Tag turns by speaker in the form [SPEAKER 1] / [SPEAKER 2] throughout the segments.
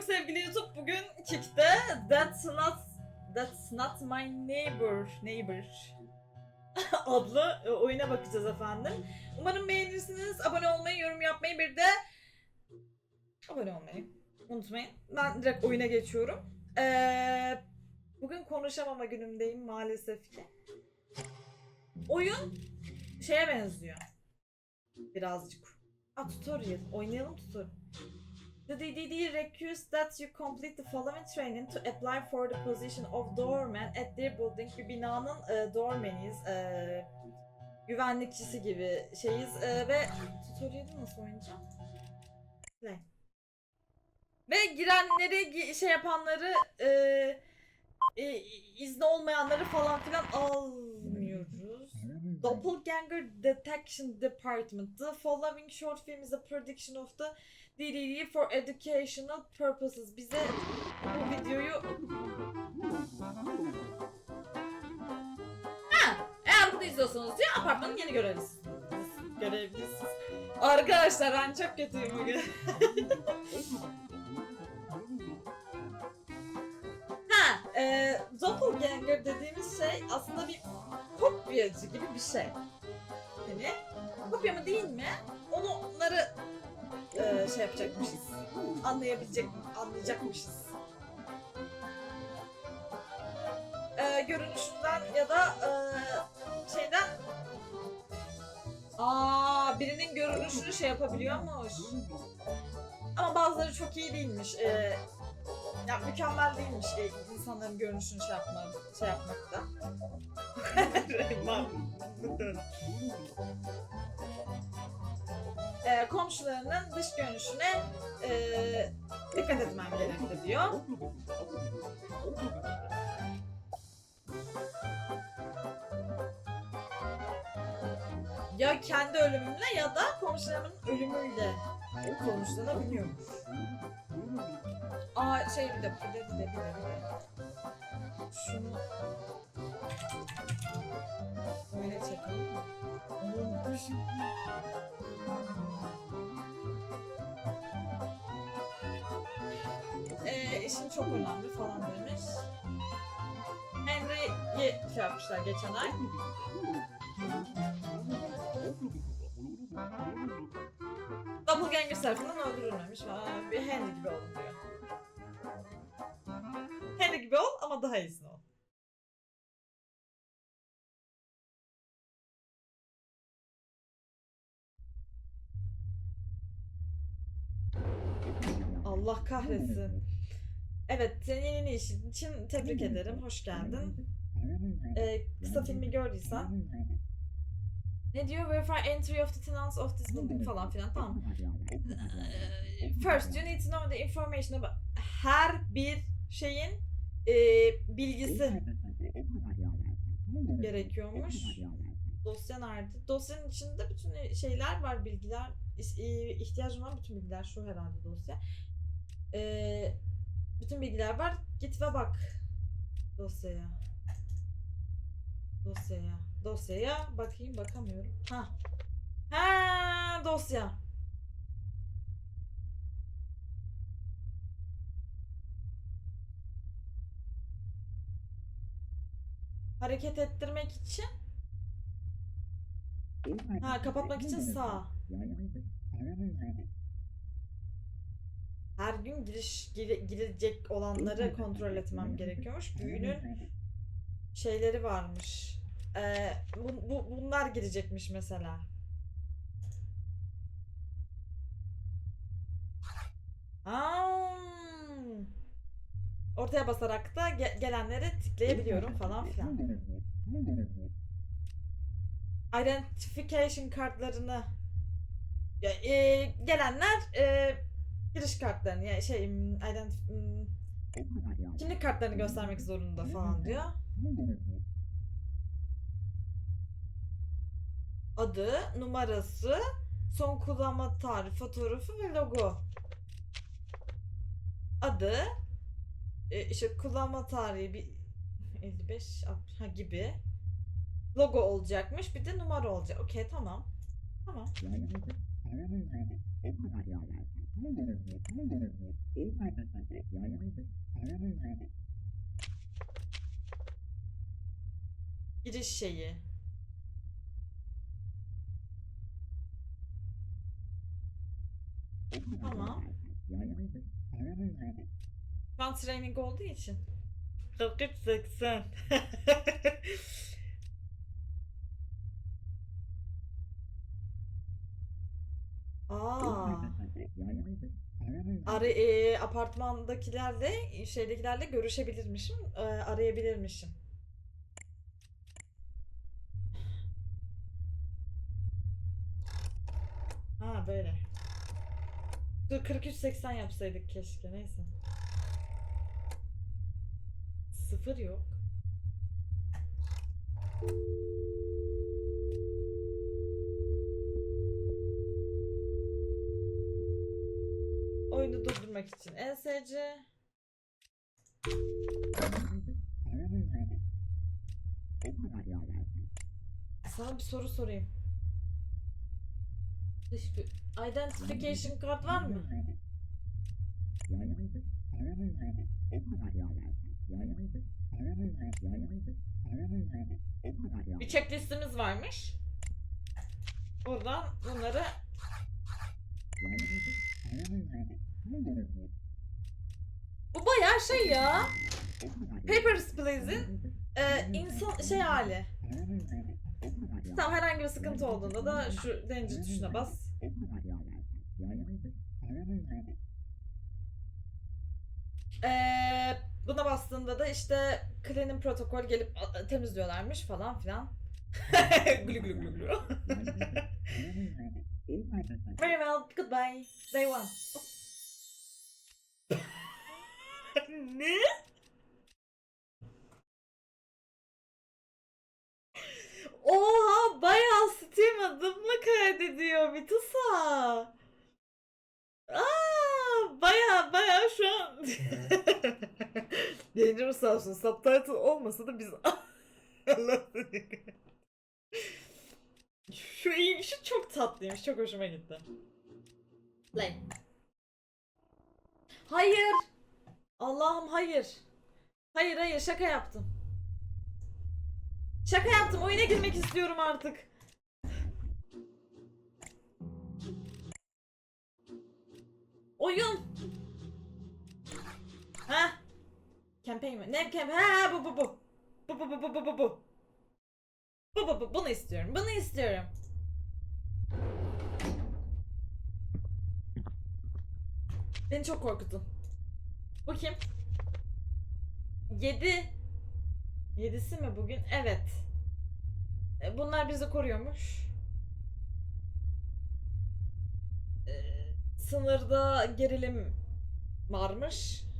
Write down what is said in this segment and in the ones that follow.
[SPEAKER 1] çok sevgili YouTube bugün Kick'te That's Not That's Not My Neighbor Neighbor adlı e, oyuna bakacağız efendim. Umarım beğenirsiniz. Abone olmayı, yorum yapmayı bir de abone olmayı unutmayın. Ben direkt oyuna geçiyorum. Ee, bugün konuşamama günümdeyim maalesef ki. Oyun şeye benziyor. Birazcık. Aa tutorial. Oynayalım tutorial. The DDD requires that you complete the following training to apply for the position of doorman at their building. Bir binanın e, doormaniyiz. E, güvenlikçisi gibi şeyiz. E, ve tutorial'ı nasıl oynayacağım? Play. Ve girenleri, gi- şey yapanları, e, e, izni olmayanları falan filan almıyoruz. Doppelganger Detection Department. The following short film is a prediction of the DDD for educational purposes. Bize bu videoyu... Ha, eğer bunu izliyorsanuz diyor apartmanın yeni görevlisi. Görevlisi. Arkadaşlar ben çok kötüyüm bugün. e, Doppelganger dediğimiz şey aslında bir kopyacı gibi bir şey. Hani kopya mı değil mi? Onu onları e, şey yapacakmışız. Anlayabilecek, anlayacakmışız. E, görünüşünden ya da e, şeyden Aa, birinin görünüşünü şey yapabiliyormuş. Ama bazıları çok iyi değilmiş. E, ya mükemmel değilmiş e, insanların görünüşünü şey yapmak, şey yapmakta. e, komşularının dış görünüşüne e, dikkat etmem gerekli diyor. Ya kendi ölümümle ya da komşularımın ölümüyle sonuçlanabiliyormuş. Aa şey bir de bir de bir de. Şunu öyle çekelim. Oğlum, Ee, işin çok önemli falan demiş. Henry'i şey yapmışlar geçen ay. Doppelganger tarafından öldürülmemiş. Aa, bir Henry gibi olun diyor. Ama daha iyisini ol. Allah kahretsin. Evet, senin yeni işin için tebrik ederim. Hoş geldin. Ee, kısa filmi gördüysen. Ne diyor? Verify entry of the tenants of this building falan filan. Tamam. Ee, First, you need to know the information about her bir şeyin e, bilgisi gerekiyormuş. Dosya nerede? Dosyanın içinde bütün şeyler var, bilgiler. E, ihtiyacım olan bütün bilgiler şu herhalde dosya. Ee, bütün bilgiler var. Git ve bak dosyaya. Dosyaya. Dosyaya bakayım bakamıyorum. Ha. Ha dosya. Hareket ettirmek için Ha kapatmak için sağ. Her gün giriş gire- girecek olanları kontrol etmem gerekiyormuş. Büyünün şeyleri varmış. Ee, bu, bu- bunlar girecekmiş mesela. Aa, ortaya basarak da ge- gelenleri tıklayabiliyorum falan filan. Identification kartlarını ya, e, gelenler e, giriş kartlarını yani şey identif kimlik kartlarını göstermek zorunda falan diyor. Adı, numarası, son kullanma tarihi, fotoğrafı ve logo. Adı, e, işte kullanma tarihi bir 55 ha, gibi. Logo olacakmış, bir de numara olacak. Okey tamam. Tamam. Giriş şeyi. Tamam. Şu an training olduğu için. 43 80. Aa. Ara, e, apartmandakilerle, şeydekilerle görüşebilirmişim, e, arayabilirmişim. Ha böyle. Dur 43-80 yapsaydık keşke neyse. Sıfır yok. Oyunu durdurmak için ESC. Sana bir soru sorayım. Dış bir identification card var mı? Bir checklistimiz varmış. Buradan bunları bu bayağı şey ya. Papers, Please'in e, insan şey hali. Tamam herhangi bir sıkıntı olduğunda da şu danger tuşuna bas. Ee, buna bastığında da işte Clean'in protokol gelip temizliyorlarmış falan filan. glu glu glu glu. Very well, goodbye. Day one. ne? Oha bayağı Yayıncımız sağ olsun. Subtitle olmasa da biz Şu iyi, şu çok tatlıymış. Çok hoşuma gitti. Play. Hayır. Allah'ım hayır. Hayır hayır. Şaka yaptım. Şaka yaptım. Oyuna girmek istiyorum artık. Oyun. Ha? Campaign mi? Ne campaign? Ha bu bu bu. Bu bu bu bu bu bu bu. Bu bu bu. Bunu istiyorum. Bunu istiyorum. Beni çok korkutun. Bu kim? 7 Yedisi mi bugün? Evet. E, Bunlar bizi koruyormuş. Ee, sınırda gerilim varmış.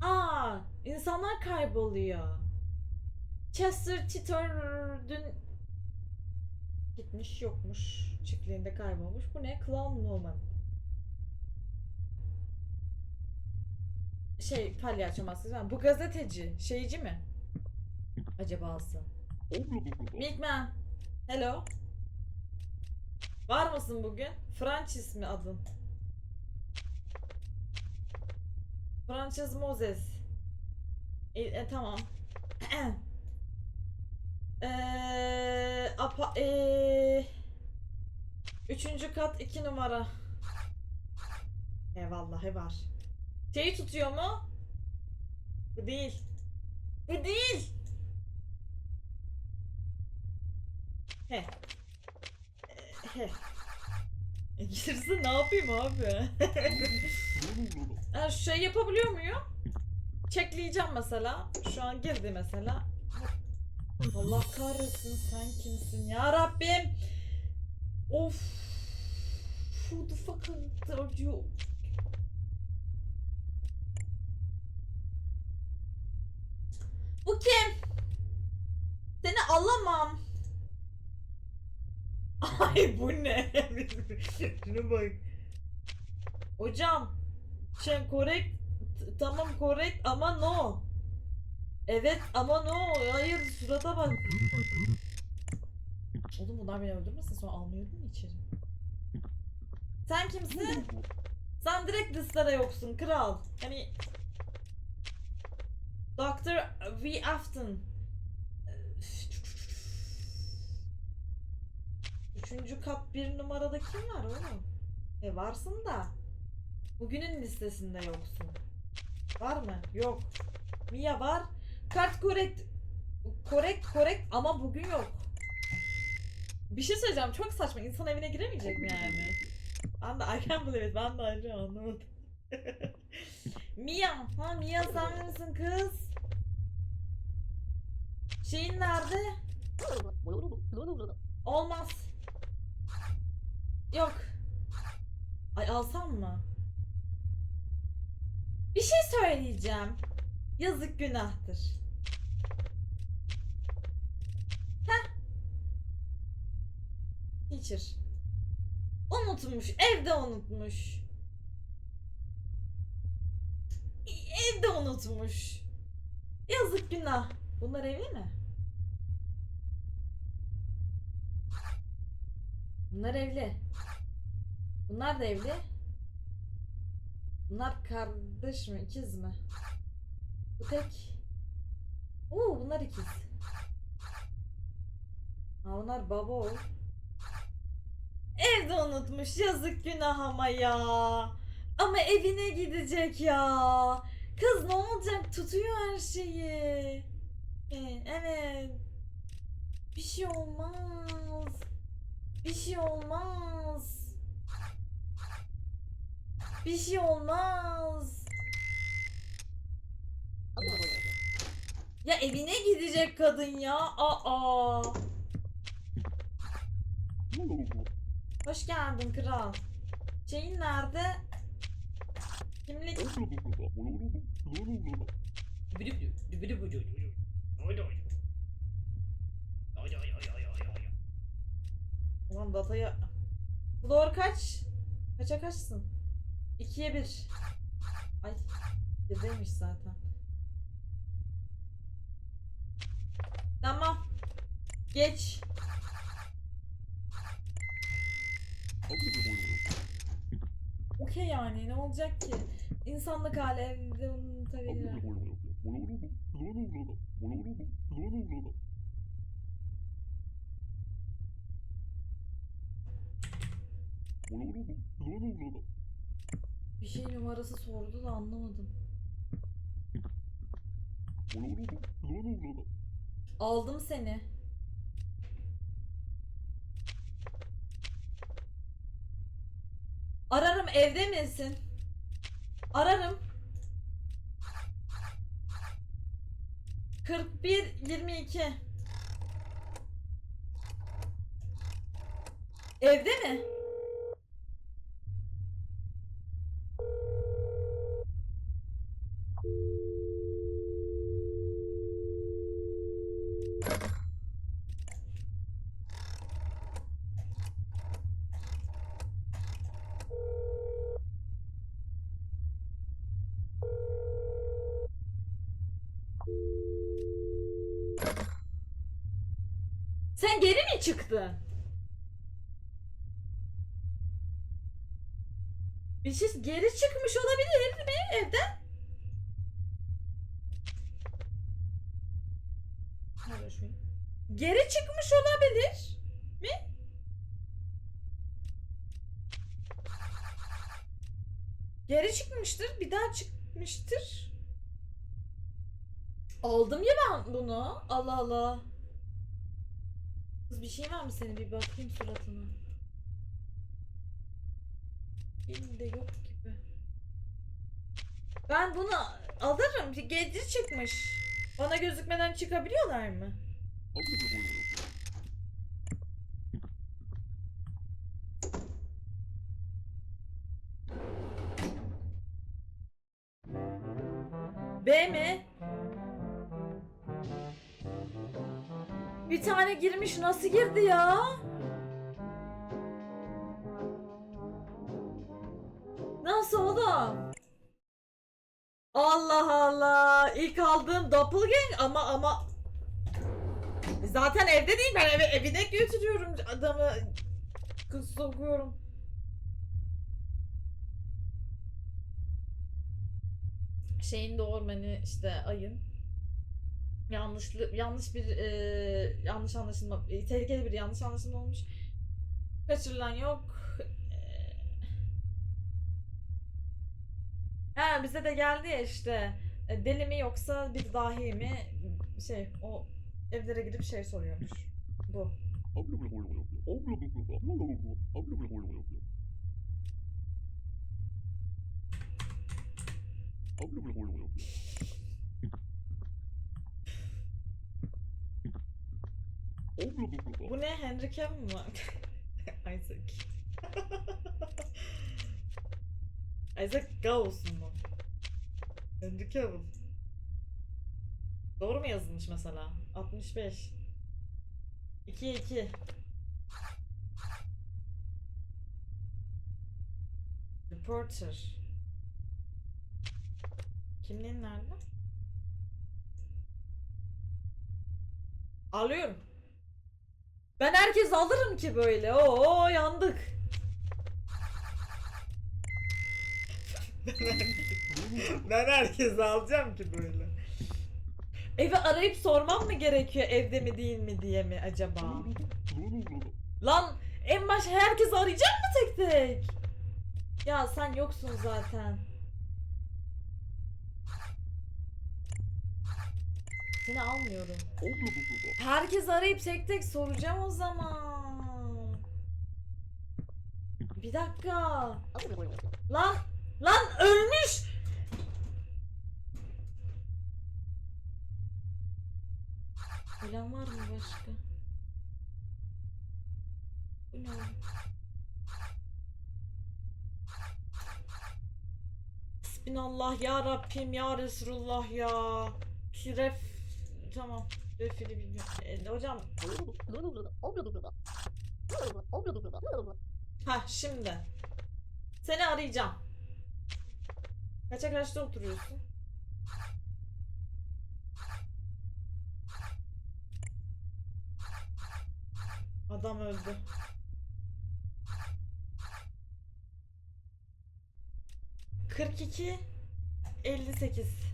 [SPEAKER 1] Aa, insanlar kayboluyor. Chester Titor dün gitmiş yokmuş. Çiftliğinde kaybolmuş. Bu ne? Clown Woman. Şey palyaço maskesi var. Bu gazeteci. Şeyci mi? Acabası. Milkman. Hello. Var mısın bugün? Francis mi adın? Francis Moses. E, e, tamam. Eee apa eee Üçüncü kat iki numara. He vallahi var. Şeyi tutuyor mu? Bu değil. Bu değil. He. Ee, He. E, girse ne yapayım abi? ha, şey yapabiliyor muyum? Çekleyeceğim mesela. Şu an girdi mesela. Allah kahretsin sen kimsin ya Rabbim. Of. Who the fuck are you? Bu kim? Seni alamam. Ay bu ne? Şuna bak. Hocam. Şey korrekt. Tamam korrekt ama no. Evet ama no. Hayır surata bak. Oğlum bunlar beni öldürmesin sonra almıyorum mu içeri? Sen kimsin? Sen direkt listede yoksun kral. Hani Dr. V. Afton. Üçüncü kat bir numarada kim var oğlum? E varsın da. Bugünün listesinde yoksun. Var mı? Yok. Mia var. Kart korekt. Korekt korekt ama bugün yok. Bir şey söyleyeceğim çok saçma. İnsan evine giremeyecek mi yani? Ben de I can't believe it. Ben de ayrıca anlamadım. Mia. Ha Mia sen misin kız? Şeyin nerede? Olmaz. Yok. Ay alsam mı? Bir şey söyleyeceğim. Yazık günahtır. Heh. Teacher. Unutmuş. Evde unutmuş. Evde unutmuş. Yazık günah. Bunlar evli mi? Bunlar evli. Bunlar da evli. Bunlar kardeş mi, ikiz mi? Bu tek. Oo, bunlar ikiz. Ha bunlar baba o. Evde unutmuş yazık günah ama ya. Ama evine gidecek ya. Kız ne olacak tutuyor her şeyi. Ee, evet. Bir şey olmaz. Bir şey olmaz. Bir şey olmaz. Ya evine gidecek kadın ya. Aa. Hoş geldin kral. Şeyin nerede? Kimlik. Ulan datayı... Floor kaç? Kaça kaçsın? 2'ye 1. Ay. Birdeymiş zaten. Tamam. Geç. Okey yani ne olacak ki? İnsanlık hali evde unutabilir. Bir şey numarası sordu da anlamadım. Aldım seni. Ararım evde misin? Ararım. 41 22 Evde mi? Sen geri mi çıktın? Bir şey geri çıkmış olabilir mi evden? Geri çıkmış olabilir mi? Geri çıkmıştır, bir daha çıkmıştır. Aldım ya ben bunu. Allah Allah. Bir şey var mı senin? Bir bakayım suratına. Elimde yok gibi. Ben bunu alırım. Gece çıkmış. Bana gözükmeden çıkabiliyorlar mı? B mi? tane girmiş nasıl girdi ya? Nasıl oğlum? Allah Allah. İlk aldığım doppelgang ama ama zaten evde değil ben eve, evine götürüyorum adamı kız sokuyorum. Şeyin doğurmanı işte ayın yanlışlı yanlış bir e, yanlış anlaşılma e, tehlikeli bir yanlış anlaşılma olmuş. Kaçırılan yok. E, Ha bize de geldi ya işte e, deli mi yoksa bir dahi mi şey o evlere gidip şey soruyormuş. Bu. Bu ne Henry Cavill mi? Isaac. Isaac Gauss'un mu? Henry Cavill. Doğru mu yazılmış mesela? 65. 2 2. Reporter. Kimliğin nerede? Alıyorum. Ben herkes alırım ki böyle. Oo yandık. ben herkes alacağım ki böyle. Evi arayıp sormam mı gerekiyor evde mi değil mi diye mi acaba? Lan en baş herkes arayacak mı tek tek? Ya sen yoksun zaten. Seni almıyorum. Herkes arayıp tek tek soracağım o zaman. Bir dakika. Lan lan ölmüş. Ölen var mı başka? Bu ne? Bismillah ya Rabbim ya Resulullah ya. Şu ref tamam. Refili bilmiyorum. E, hocam ha şimdi. Seni arayacağım. Kaça kaçta oturuyorsun? Adam öldü. Kırk iki, elli sekiz.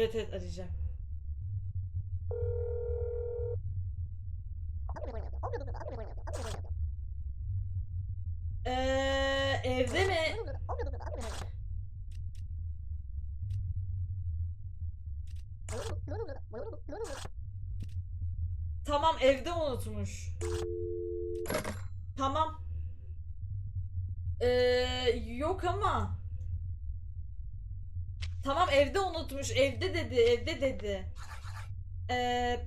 [SPEAKER 1] Evet evet arayacağım. Eee evde mi? Tamam evde unutmuş. Tamam. Ee, yok ama. Tamam evde unutmuş. Evde dedi. Evde dedi. Ee,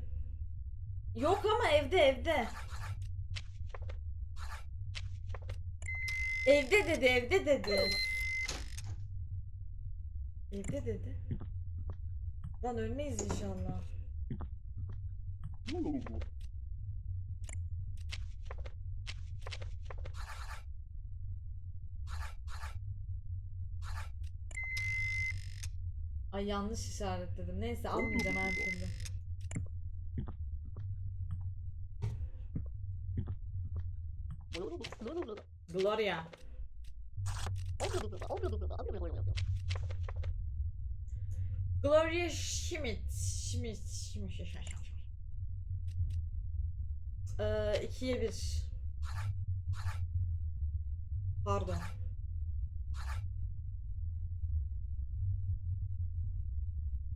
[SPEAKER 1] yok ama evde evde. Evde dedi. Evde dedi. Evde dedi. Lan ölmeyiz inşallah. Ay yanlış işaretledim. Neyse almayacağım her türlü. Gloria. Gloria Schmidt. Schmidt. Schmidt. Ee, ikiye bir. Pardon.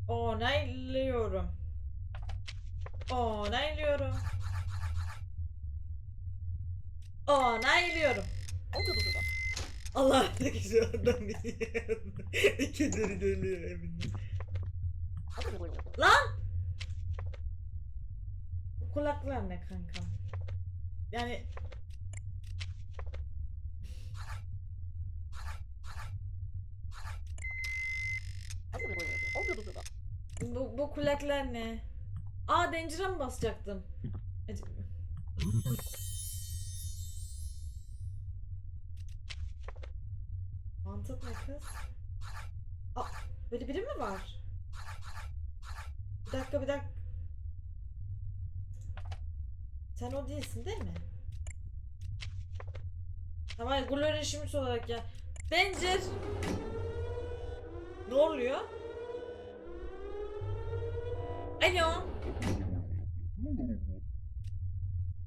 [SPEAKER 1] Onaylıyorum. Onaylıyorum. Onaylıyorum. Allah şu adam İkidir geliyor evine. Lan! Kulaklar ne kanka? Yani bu, bu kulaklar ne? Aa Danger'a mı basacaktım? Mantık ne kız? Aa, böyle biri mi var? Bir dakika bir dakika. Sen o değilsin değil mi? Tamam Gloria Schmidt olarak ya. Danger. Ne oluyor? Alo.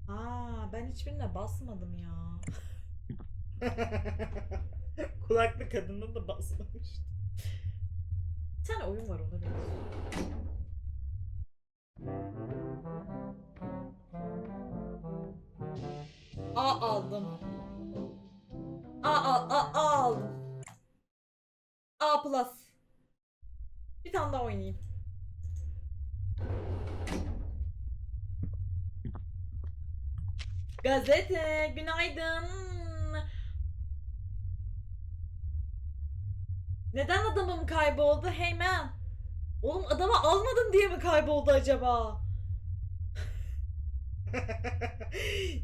[SPEAKER 1] Aa ben hiçbirine basmadım ya. Kulaklı kadına da basmamıştı. Bir tane oyun var ona benziyor. A aldım. A A A A aldım. A plus. Bir tane daha oynayayım. Gazete, günaydın. Neden adamım kayboldu? Hey man. Oğlum adamı almadın diye mi kayboldu acaba?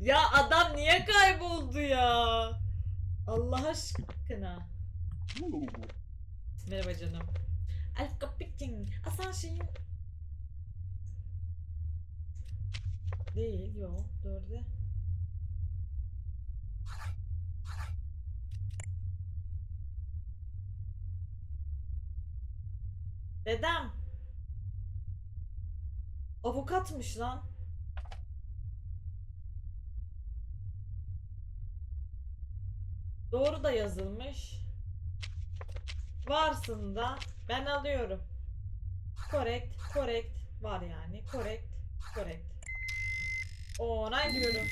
[SPEAKER 1] ya adam niye kayboldu ya? Allah aşkına. Merhaba canım. Alf Kapikin. Asan şeyin... Değil, yok. Dörde. Dedem. Avukatmış lan. Doğru da yazılmış. Varsın da ben alıyorum. Correct, correct var yani. Correct, correct. Onaylıyorum.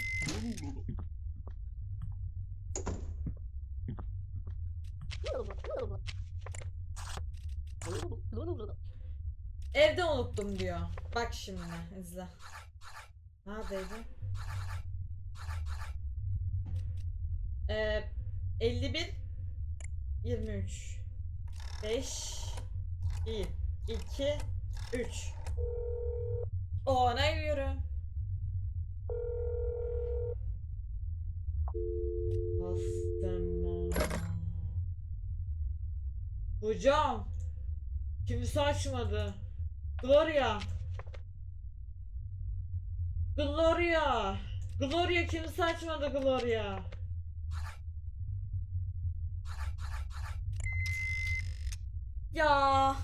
[SPEAKER 1] Evde unuttum diyor. Bak şimdi izle. Neredeydi? Ee, 51 23 5 1 2 3 Onaylıyorum. Bastım. Hocam. Kimse açmadı. Gloria. Gloria. Gloria kimse açmadı Gloria. Ya.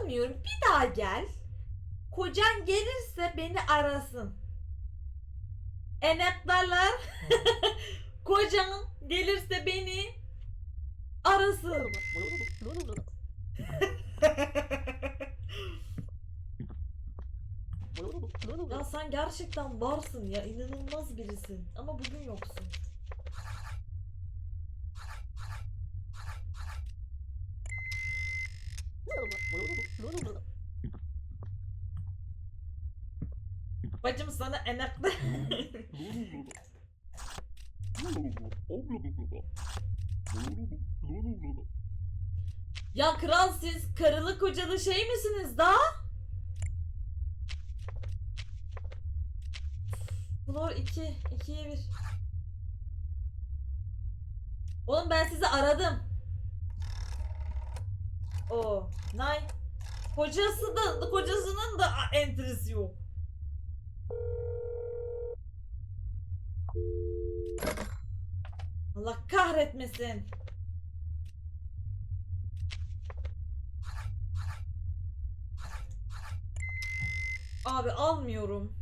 [SPEAKER 1] Almıyorum. Bir daha gel. Kocan gelirse beni arasın. Enetlerler. Kocan gelirse beni arasın. ya sen gerçekten varsın ya. inanılmaz birisin. Ama bugün yoksun. Bacım sana enetler. ya kral siz karılı kocalı şey misiniz da? Flor 2, 2'ye 1. Oğlum ben sizi aradım. O, Nay. Kocası da kocasının da entrisi yok. Allah kahretmesin. Abi almıyorum.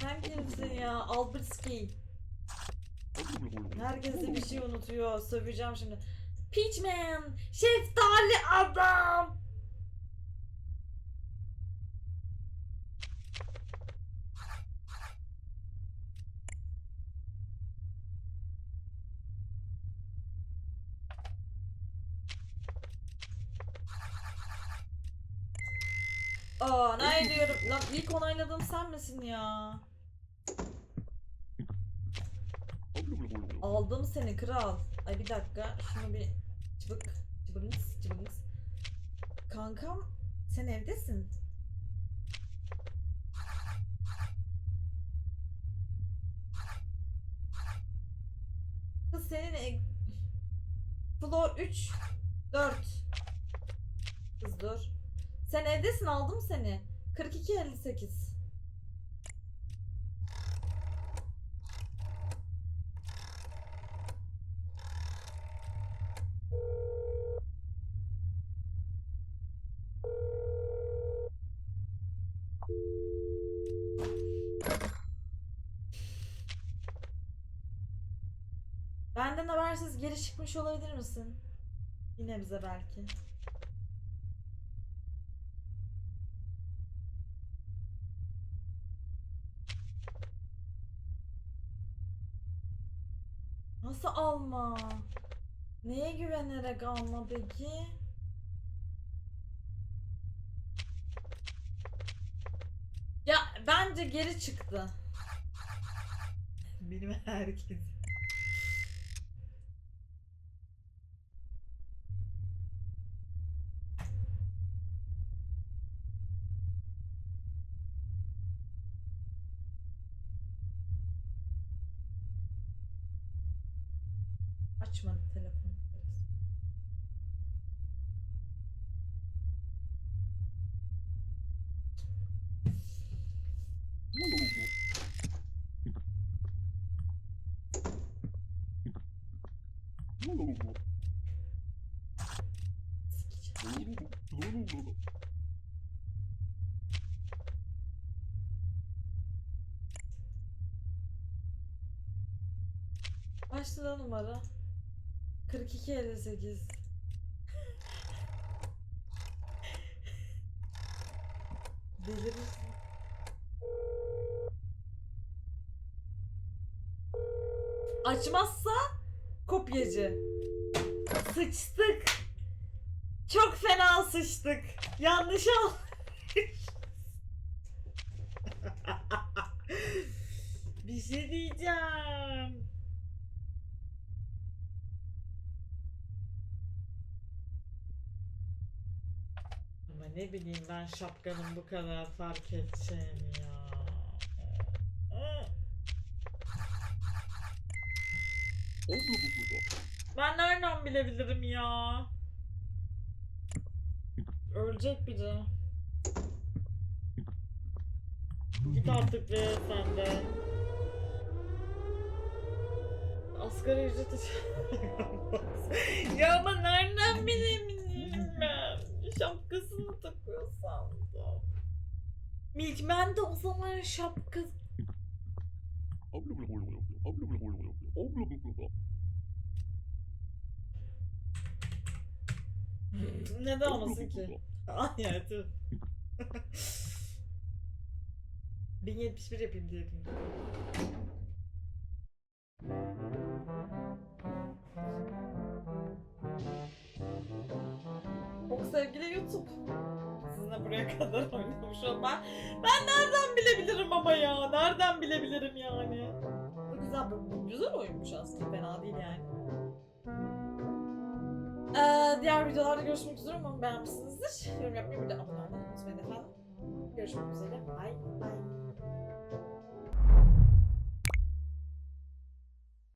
[SPEAKER 1] Sen kimsin ya? Albertski. Herkes de bir şey unutuyor. Söveceğim şimdi. Peachman! Şeftali adam! Aa ne diyorum? Lan ilk onayladığım sen misin ya? Aldım seni kral. Ay bir dakika şunu bir çıbık çıbınız çıbınız. Kankam sen evdesin. Kız senin e- Floor 3 4 Kız dur. Sen evdesin aldım seni. 42.58. Benden habersiz geri çıkmış olabilir misin? Yine bize belki. Alma? Neye güvenerek alma peki? Ya bence geri çıktı. Benim herkes. açmadı telefon. Açtı da numara. 42 58. Delirirsin. Açmazsa kopyacı. Sıçtık. Çok fena sıçtık. Yanlış al. bir şey diyeceğim. Ne bileyim ben şapkanın bu kadar fark edeceğini ya. Ben nereden bilebilirim ya? Ölecek biri. Git artık be sen de. Asgari ücret Ya ama nereden bilebilirim ben? Şapkasını takıyor sandım. Milkman de o zaman şapkası... Neden olmasın ki? Ay tüh. 1071 yapayım diye yapayım. Çok sevgili YouTube. Sizinle buraya kadar oynamış olmam. Ben nereden bilebilirim ama ya? Nereden bilebilirim yani? Bu güzel, bu güzel oyunmuş aslında. Fena değil yani. Ee, diğer videolarda görüşmek üzere. Umarım beğenmişsinizdir. Yorum yapmayı bir de abone olmayı unutmayın efendim. Görüşmek üzere. Bye bye.